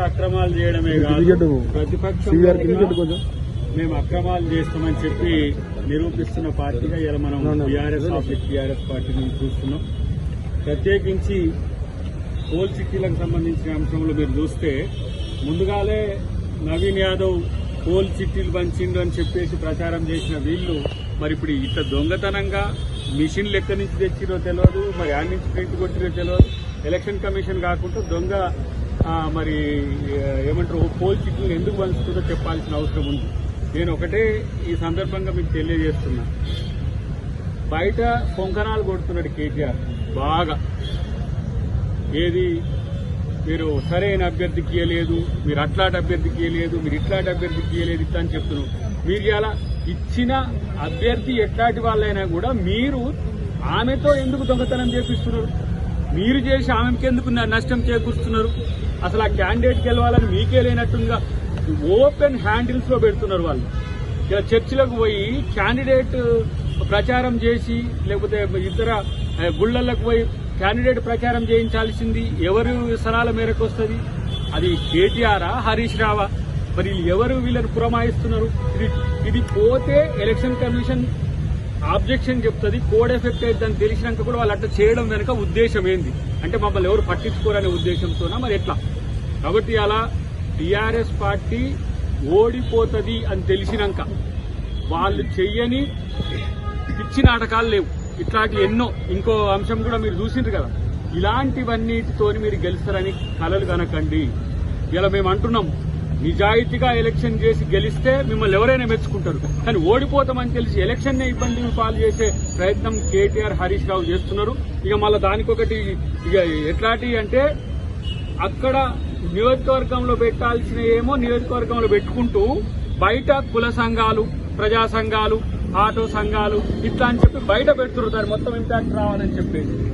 కూడా అక్రమాలు చేయడమే కాదు. ప్రతిపక్షంలో కూడా మేము అక్రమాలు చేస్తామని చెప్పి నిరూపిస్తున్న పార్టీగా ఇలా మనం టీఆర్ఎస్ ఆఫీస్ టీఆర్ఎస్ పార్టీని చూస్తున్నాం. ప్రత్యేకించి కోల్ సిటీలకు సంబంధించిన అంశంలో మీరు చూస్తే ముందుగాలే నవీన్ యాదవ్ కోల్ చిట్టీలు పంచిండు అని చెప్పేసి ప్రచారం చేసిన వీళ్ళు మరి ఇప్పుడు ఇట్లా దొంగతనంగా మిషన్ లెక్క నుంచి తెచ్చిరో తెలియదు మరి ఆడి నుంచి ప్రింట్ కొట్టిరో తెలియదు ఎలక్షన్ కమిషన్ కాకుండా దొంగ మరి ఏమంటారు పోల్ చిట్లు ఎందుకు పంచుతుందో చెప్పాల్సిన అవసరం ఉంది. నేను ఒకటే ఈ సందర్భంగా మీకు తెలియజేస్తున్నా. బయట పొంకనాలు కొడుతున్నాడు కేటీఆర్ బాగా. ఏది? మీరు సరైన అభ్యర్థికి ఇవ్వలేదు మీరు అట్లాంటి అభ్యర్థికి ఇవ్వలేదు మీరు ఇట్లాంటి అభ్యర్థికి ఇవ్వలేదు ఇట్లా అని చెప్తున్నారు. మీరు ఇలా ఇచ్చిన అభ్యర్థి ఎట్లాంటి వాళ్ళైనా కూడా మీరు ఆమెతో ఎందుకు దొంగతనం చేపిస్తున్నారు? మీరు చేసి ఆమెకి ఎందుకు నష్టం చేకూరుస్తున్నారు? అసలు ఆ క్యాండిడేట్ గెలవాలని మీకే లేనట్టుగా ఓపెన్ హ్యాండిల్స్లో పెడుతున్నారు వాళ్ళు. ఇలా చర్చిలకు పోయి క్యాండిడేట్ ప్రచారం చేసి లేకపోతే ఇతర ఆ, గుళ్ళలకు పోయి క్యాండిడేట్ ప్రచారం చేయించాల్సింది ఎవరు సలహాల మేరకు వస్తుంది? అది కేటీఆరా హరీష్ రావా? మరి ఎవరు వీళ్ళని పురమాయిస్తున్నారు? ఇది ఇది పోతే ఎలక్షన్ కమిషన్ ఆబ్జెక్షన్ చెప్తుంది కోడ్ ఎఫెక్ట్ అవుతుందని తెలిసినాక కూడా వాళ్ళు అట్లా చేయడం వెనుక ఉద్దేశం ఏంది? అంటే మమ్మల్ని ఎవరు పట్టించుకోరనే ఉద్దేశంతోనా? మరి ఎట్లా? కాబట్టి అలా టీఆర్ఎస్ పార్టీ ఓడిపోతుంది అని తెలిసినాక వాళ్ళు చెయ్యని పిచ్చి నాటకాలు లేవు. ఇట్లాంటి ఎన్నో ఇంకో అంశం కూడా మీరు చూసిండ్రు కదా. ఇలాంటివన్నిటితోని మీరు గెలుస్తారని కలలు కనకండి. ఇలా మేము అంటున్నాం. నిజాయితీగా ఎలక్షన్ చేసి గెలిస్తే మిమ్మల్ని ఎవరైనా మెచ్చుకుంటారు. కానీ ఓడిపోతామని తెలిసి ఎలక్షన్ ఇబ్బంది పాలు చేసే ప్రయత్నం కేటీఆర్ హరీష్ రావు చేస్తున్నారు. ఇక మళ్ళీ దానికొకటి ఇక ఎట్లాంటి అంటే అక్కడ నియోజకవర్గంలో పెట్టాల్సిన ఏమో నియోజకవర్గంలో పెట్టుకుంటూ బయట కుల సంఘాలు ప్రజా సంఘాలు ఆటో సంఘాలు ఇట్లా అని చెప్పి బయట పెడుతున్నారు. దాని మొత్తం ఇంపాక్ట్ రావాలని చెప్పేసి.